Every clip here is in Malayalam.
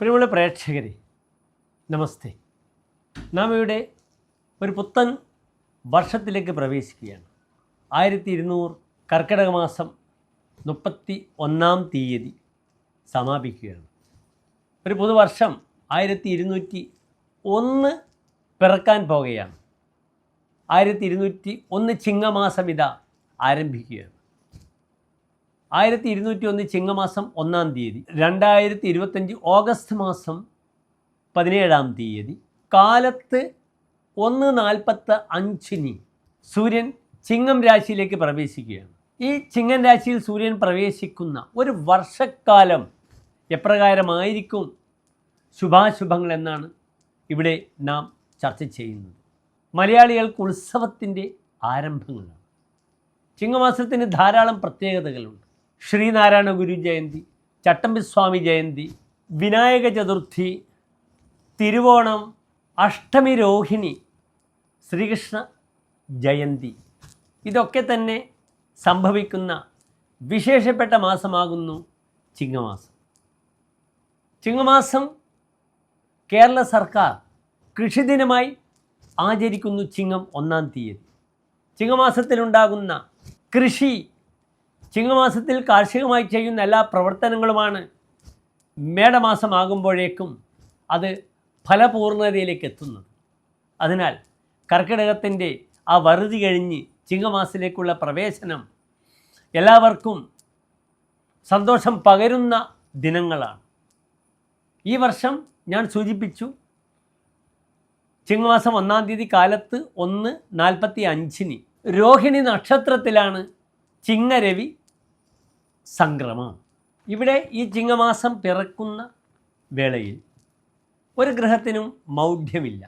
പ്രിയമുള്ള പ്രേക്ഷകരെ നമസ്തേ. നാം ഇവിടെ ഒരു പുത്തൻ വർഷത്തിലേക്ക് പ്രവേശിക്കുകയാണ്. ആയിരത്തി ഇരുന്നൂറ് കർക്കിടക മാസം മുപ്പത്തി ഒന്നാം തീയതി സമാപിക്കുകയാണ്. ഒരു പുതുവർഷം ആയിരത്തി ഇരുന്നൂറ്റി ഒന്ന് പിറക്കാൻ പോകുകയാണ് ആയിരത്തി ഇരുന്നൂറ്റി ഒന്ന് ചിങ്ങമാസം ഇതാ ആരംഭിക്കുകയാണ്. ആയിരത്തി ഇരുന്നൂറ്റി ഒന്ന് ചിങ്ങമാസം ഒന്നാം തീയതി രണ്ടായിരത്തി ഇരുപത്തഞ്ച് ഓഗസ്റ്റ് മാസം പതിനേഴാം തീയതി കാലത്ത് ഒന്ന് നാൽപ്പത്ത് അഞ്ചിന് സൂര്യൻ ചിങ്ങം രാശിയിലേക്ക് പ്രവേശിക്കുകയാണ്. ഈ ചിങ്ങൻ രാശിയിൽ സൂര്യൻ പ്രവേശിക്കുന്ന ഒരു വർഷക്കാലം എപ്രകാരമായിരിക്കും ശുഭാശുഭങ്ങൾ എന്നാണ് ഇവിടെ നാം ചർച്ച ചെയ്യുന്നത്. മലയാളികൾക്ക് ഉത്സവത്തിന്റെ ആരംഭങ്ങളാണ്. ചിങ്ങമാസത്തിന് ധാരാളം പ്രത്യേകതകളുണ്ട്. ശ്രീനാരായണ ഗുരു ജയന്തി ചട്ടമ്പിസ്വാമി ജയന്തി വിനായക ചതുർത്ഥി തിരുവോണം അഷ്ടമി രോഹിണി ശ്രീകൃഷ്ണ ജയന്തി. ഇതൊക്കെ തന്നെ സംഭവിക്കുന്ന വിശേഷപ്പെട്ട മാസമാകുന്നു ചിങ്ങമാസം. ചിങ്ങമാസം കേരള സർക്കാർ കൃഷിദിനമായി ആചരിക്കുന്നു ചിങ്ങം ഒന്നാം തീയതി. ചിങ്ങമാസത്തിലുണ്ടാകുന്ന കൃഷി ചിങ്ങമാസത്തിൽ കാർഷികമായി ചെയ്യുന്ന എല്ലാ പ്രവർത്തനങ്ങളുമാണ് മേടമാസമാകുമ്പോഴേക്കും അത് ഫലപൂർണതയിലേക്ക് എത്തുന്നത്. അതിനാൽ കർക്കിടകത്തിന്റെ ആ വറുതി കഴിഞ്ഞ് ചിങ്ങമാസത്തിലേക്കുള്ള പ്രവേശനം എല്ലാവർക്കും സന്തോഷം പകരുന്ന ദിനങ്ങളാണ്. ഈ വർഷം ഞാൻ സൂചിപ്പിച്ചു ചിങ്ങമാസം ഒന്നാം തീയതി കാലത്ത് ഒന്ന് നാൽപ്പത്തി അഞ്ചിന് രോഹിണി നക്ഷത്രത്തിലാണ് ചിങ്ങരവി സംക്രമം. ഇവിടെ ഈ ചിങ്ങമാസം പിറക്കുന്ന വേളയിൽ ഒരു ഗ്രഹത്തിനും മൗഢ്യമില്ല.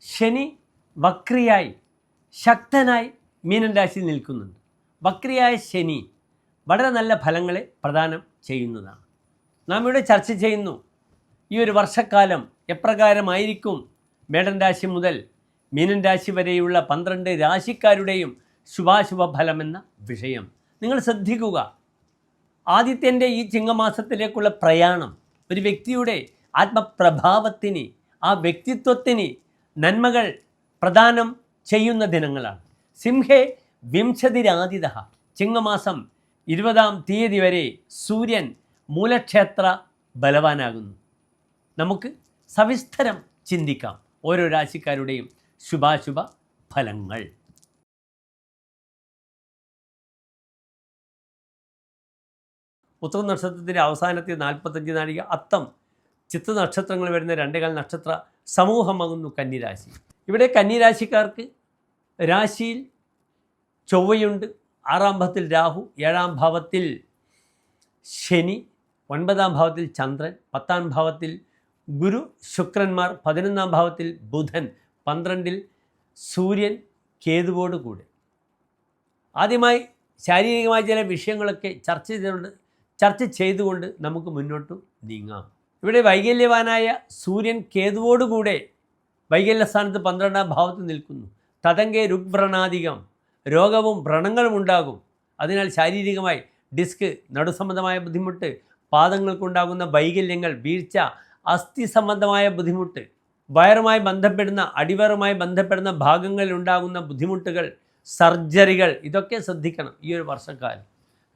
ശനി വക്രിയായി ശക്തനായി മീനൻ രാശിയിൽ നിൽക്കുന്നുണ്ട്. വക്രിയായ ശനി വളരെ നല്ല ഫലങ്ങളെ പ്രദാനം ചെയ്യുന്നതാണ്. നാം ഇവിടെ ചർച്ച ചെയ്യുന്നു ഈ ഒരു വർഷക്കാലം എപ്രകാരമായിരിക്കും മേടൻ രാശി മുതൽ മീനൻ രാശി വരെയുള്ള പന്ത്രണ്ട് രാശിക്കാരുടെയും ശുഭാശുഭ ഫലമെന്ന വിഷയം. നിങ്ങൾ ശ്രദ്ധിക്കുക ആദിത്യന്റെ ഈ ചിങ്ങമാസത്തിലേക്കുള്ള പ്രയാണം ഒരു വ്യക്തിയുടെ ആത്മപ്രഭാവത്തിന് ആ വ്യക്തിത്വത്തിന് നന്മകൾ പ്രദാനം ചെയ്യുന്ന ദിനങ്ങളാണ്. സിംഹേ വിംശതിരാതിഥ ചിങ്ങമാസം ഇരുപതാം തീയതി വരെ സൂര്യൻ മൂലക്ഷേത്ര ബലവാനാകുന്നു. നമുക്ക് സവിസ്തരം ചിന്തിക്കാം. ഓരോ രാശിക്കാരുടെയും ശുഭാശുഭ ഫലങ്ങൾ ഉത്തര നക്ഷത്രത്തിന്റെ അവസാനത്തെ നാൽപ്പത്തഞ്ച് നാഴിക അത്തം ചിത്ര നക്ഷത്രങ്ങൾ വരുന്ന രണ്ടേകാൽ നക്ഷത്ര സമൂഹമാകുന്നു കന്നിരാശി. ഇവിടെ കന്നിരാശിക്കാർക്ക് രാശിയിൽ ചൊവ്വയുണ്ട്. ആറാം ഭാവത്തിൽ രാഹു ഏഴാം ഭാവത്തിൽ ശനി ഒൻപതാം ഭാവത്തിൽ ചന്ദ്രൻ പത്താം ഭാവത്തിൽ ഗുരു ശുക്രന്മാർ പതിനൊന്നാം ഭാവത്തിൽ ബുധൻ പന്ത്രണ്ടിൽ സൂര്യൻ കേതുവോട് കൂടെ ആദ്യമായി ശാരീരികമായ ചില വിഷയങ്ങളൊക്കെ ചർച്ച ചെയ്തുകൊണ്ട് ചർച്ച ചെയ്തുകൊണ്ട് നമുക്ക് മുന്നോട്ട് നീങ്ങാം. ഇവിടെ വൈകല്യവാനായ സൂര്യൻ കേതുവോടുകൂടെ വൈകല്യസ്ഥാനത്ത് പന്ത്രണ്ടാം ഭാവത്ത് നിൽക്കുന്നു. തതങ്കെ രുഗ്വ്രണാധികം രോഗവും വ്രണങ്ങളും ഉണ്ടാകും. അതിനാൽ ശാരീരികമായി ഡിസ്ക് നടുസംബന്ധമായ ബുദ്ധിമുട്ട് പാദങ്ങൾക്കുണ്ടാകുന്ന വൈകല്യങ്ങൾ വീഴ്ച അസ്ഥി സംബന്ധമായ ബുദ്ധിമുട്ട് വയറുമായി ബന്ധപ്പെടുന്ന അടിവയറുമായി ബന്ധപ്പെടുന്ന ഭാഗങ്ങളിൽ ഉണ്ടാകുന്ന ബുദ്ധിമുട്ടുകൾ സർജറികൾ ഇതൊക്കെ ശ്രദ്ധിക്കണം ഈ ഒരു വർഷക്കാലം.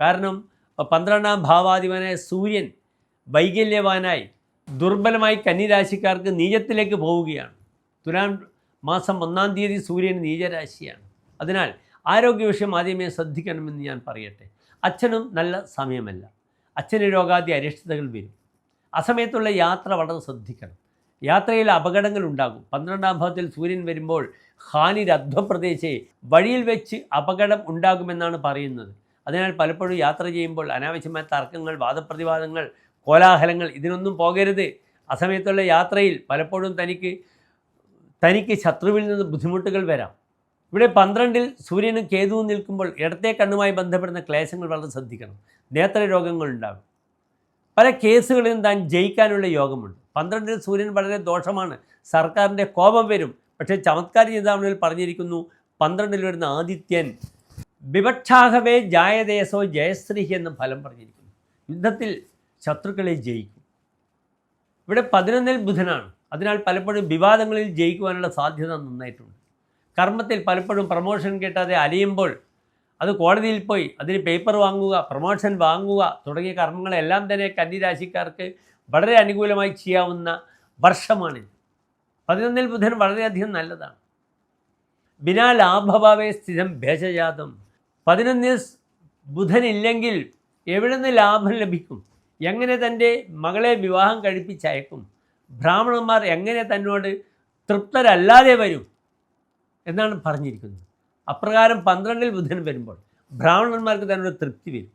കാരണം പന്ത്രണ്ടാം ഭാവാധിപനായ സൂര്യൻ വൈകല്യവാനായി ദുർബലമായി കന്നിരാശിക്കാർക്ക് നീചത്തിലേക്ക് പോവുകയാണ്. തുലാം മാസം ഒന്നാം തീയതി സൂര്യൻ നീചരാശിയാണ്. അതിനാൽ ആരോഗ്യ വിഷയം ആദ്യമേ ശ്രദ്ധിക്കണമെന്ന് ഞാൻ പറയട്ടെ. അച്ഛനും നല്ല സമയമല്ല. അച്ഛന് രോഗാദി അരിഷ്ടതകൾ വരും. അസമയത്തുള്ള യാത്ര വളരെ ശ്രദ്ധിക്കണം. യാത്രയിൽ അപകടങ്ങൾ ഉണ്ടാകും. പന്ത്രണ്ടാം ഭാവത്തിൽ സൂര്യൻ വരുമ്പോൾ ഹാനി രധ്വപ്രദേശേ വഴിയിൽ വെച്ച് അപകടം ഉണ്ടാകുമെന്നാണ് പറയുന്നത്. അതിനാൽ പലപ്പോഴും യാത്ര ചെയ്യുമ്പോൾ അനാവശ്യമായ തർക്കങ്ങൾ വാദപ്രതിവാദങ്ങൾ കോലാഹലങ്ങൾ ഇതിനൊന്നും പോകരുത്. അസമയത്തുള്ള യാത്രയിൽ പലപ്പോഴും തനിക്ക് തനിക്ക് ശത്രുവിൽ നിന്ന് ബുദ്ധിമുട്ടുകൾ വരാം. ഇവിടെ പന്ത്രണ്ടിൽ സൂര്യനും കേതുവും നിൽക്കുമ്പോൾ ഇടത്തെ കണ്ണുമായി ബന്ധപ്പെടുന്ന ക്ലേശങ്ങൾ വളരെ ശ്രദ്ധിക്കണം. നേത്രരോഗങ്ങൾ ഉണ്ടാകും. പല കേസുകളിലും താൻ ജയിക്കാനുള്ള യോഗമുണ്ട്. പന്ത്രണ്ടിൽ സൂര്യൻ വളരെ ദോഷമാണ്. സർക്കാരിന്റെ കോപം വരും. പക്ഷേ ചമത്കാര ചിന്താമണിയിൽ പറഞ്ഞിരിക്കുന്നു പന്ത്രണ്ടിൽ വരുന്ന ആദിത്യൻ വിവക്ഷാഹവേ ജായദേശോ ജയശ്രീ എന്ന് ഫലം പറഞ്ഞിരിക്കുന്നു. യുദ്ധത്തിൽ ശത്രുക്കളെ ജയിക്കും. ഇവിടെ പതിനൊന്നിൽ ബുധനാണ്. അതിനാൽ പലപ്പോഴും വിവാദങ്ങളിൽ ജയിക്കുവാനുള്ള സാധ്യത നന്നായിട്ടുണ്ട്. കർമ്മത്തിൽ പലപ്പോഴും പ്രൊമോഷൻ കിട്ടാതെ അലിയുമ്പോൾ അത് കോടതിയിൽ പോയി അതിന് പേപ്പർ വാങ്ങുക പ്രൊമോഷൻ വാങ്ങുക തുടങ്ങിയ കർമ്മങ്ങളെല്ലാം തന്നെ കന്നിരാശിക്കാർക്ക് വളരെ അനുകൂലമായി ചെയ്യാവുന്ന വർഷമാണിത്. പതിനൊന്നിൽ ബുധൻ വളരെയധികം നല്ലതാണ്. ബിനാ ലാഭഭാവേ സ്ഥിരം ഭേഷജാതം പതിനൊന്നിൽ ബുധനില്ലെങ്കിൽ എവിടെ നിന്ന് ലാഭം ലഭിക്കും? എങ്ങനെ തന്റെ മകളെ വിവാഹം കഴിപ്പിച്ചയക്കും? ബ്രാഹ്മണന്മാർ എങ്ങനെ തന്നോട് തൃപ്തരല്ലാതെ വരും? എന്നാണ് പറഞ്ഞിരിക്കുന്നത്. അപ്രകാരം പന്ത്രണ്ടിൽ ബുധൻ വരുമ്പോൾ ബ്രാഹ്മണന്മാർക്ക് തന്നോട് തൃപ്തി വരും.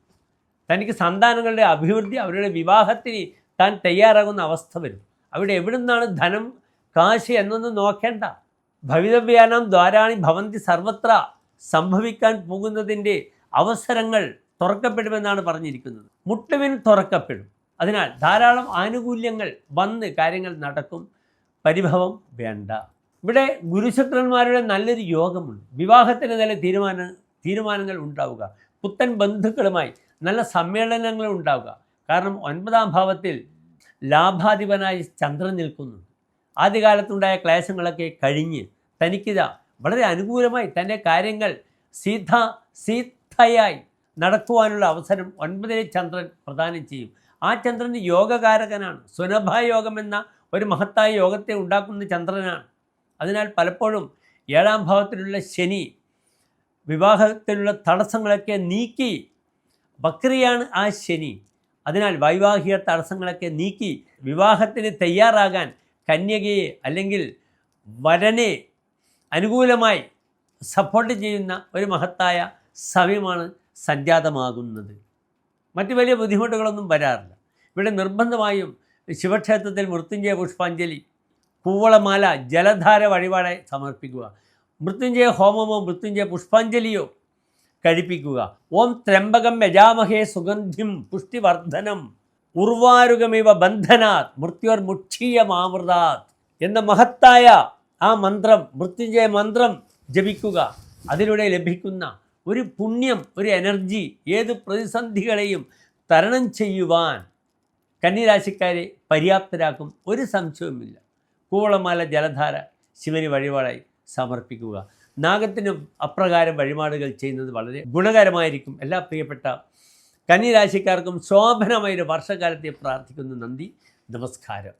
തനിക്ക് സന്താനങ്ങളുടെ അഭിവൃദ്ധി അവരുടെ വിവാഹത്തിന് താൻ തയ്യാറാകുന്ന അവസ്ഥ വരും. അവിടെ എവിടെ നിന്നാണ് ധനം കാശ് എന്നൊന്നും നോക്കേണ്ട. ഭവിതവ്യാനം ദ്വാരാണി ഭവന്തി സർവത്ര. സംഭവിക്കാൻ പോകുന്നതിന്റെ അവസരങ്ങൾ തുറക്കപ്പെടുമെന്നാണ് പറഞ്ഞിരിക്കുന്നത്. മുട്ടുവിൻ തുറക്കപ്പെടും. അതിനാൽ ധാരാളം ആനുകൂല്യങ്ങൾ വന്ന് കാര്യങ്ങൾ നടക്കും. പരിഭവം വേണ്ട. ഇവിടെ ഗുരുശുക്രന്മാരുടെ നല്ലൊരു യോഗമുണ്ട്. വിവാഹത്തിന് നല്ല തീരുമാന തീരുമാനങ്ങൾ ഉണ്ടാവുക. പുത്തൻ ബന്ധുക്കളുമായി നല്ല സമ്മേളനങ്ങൾ ഉണ്ടാവുക. കാരണം ഒൻപതാം ഭാവത്തിൽ ലാഭാധിപനായി ചന്ദ്രൻ നിൽക്കുന്നു. ആദ്യകാലത്തുണ്ടായ ക്ലേശങ്ങളൊക്കെ കഴിഞ്ഞ് തനിക്കിതാ വളരെ അനുകൂലമായി തന്റെ കാര്യങ്ങൾ സീത സീതയായി നടത്തുവാനുള്ള അവസരം ഒൻപതിലെ ചന്ദ്രൻ പ്രദാനം ചെയ്യും. ആ ചന്ദ്രൻ യോഗകാരകനാണ്. സുലഭയോഗം എന്ന ഒരു മഹത്തായ യോഗത്തെ ഉണ്ടാക്കുന്ന ചന്ദ്രനാണ്. അതിനാൽ പലപ്പോഴും ഏഴാം ഭാവത്തിലുള്ള ശനി വിവാഹത്തിലുള്ള തടസ്സങ്ങളൊക്കെ നീക്കി ബക്രിയാണ് ആ ശനി. അതിനാൽ വൈവാഹിക തടസ്സങ്ങളൊക്കെ നീക്കി വിവാഹത്തിന് തയ്യാറാകാൻ കന്യകയെ അല്ലെങ്കിൽ വരനെ അനുകൂലമായി സപ്പോർട്ട് ചെയ്യുന്ന ഒരു മഹത്തായ സമയമാണ് സംജാതമാകുന്നത് മറ്റ് വലിയ ബുദ്ധിമുട്ടുകളൊന്നും വരാറില്ല. ഇവിടെ നിർബന്ധമായും ശിവക്ഷേത്രത്തിൽ മൃത്യുഞ്ജയ പുഷ്പാഞ്ജലി കൂവളമാല ജലധാര വഴിപാടെ സമർപ്പിക്കുക മൃത്യുഞ്ജയ ഹോമമോ മൃത്യുഞ്ജയ പുഷ്പാഞ്ജലിയോ കഴിപ്പിക്കുക. ഓം ത്രംബകം യജാമഹേ സുഗന്ധിം പുഷ്ടിവർദ്ധനം ഉർവാരുകമിവ ബന്ധനാത് മൃത്യോർമുക്ഷീയമാമൃതാത് എന്ന മഹത്തായ ആ മന്ത്രം മൃത്യുഞ്ജയ മന്ത്രം ജപിക്കുക. അതിലൂടെ ലഭിക്കുന്ന ഒരു പുണ്യം ഒരു എനർജി ഏത് പ്രതിസന്ധികളെയും തരണം ചെയ്യുവാൻ കന്നിരാശിക്കാരെ പര്യാപ്തരാക്കും. ഒരു സംശയവുമില്ല. കൂവളമാല ജലധാര ശിവന് വഴിപാടായി സമർപ്പിക്കുക. നാഗത്തിനും അപ്രകാരം വഴിപാടുകൾ ചെയ്യുന്നത് വളരെ ഗുണകരമായിരിക്കും. എല്ലാ പ്രിയപ്പെട്ട കന്നിരാശിക്കാർക്കും ശോഭനമായൊരു വർഷകാലത്തെ പ്രാർത്ഥിക്കുന്നു. നന്ദി നമസ്കാരം.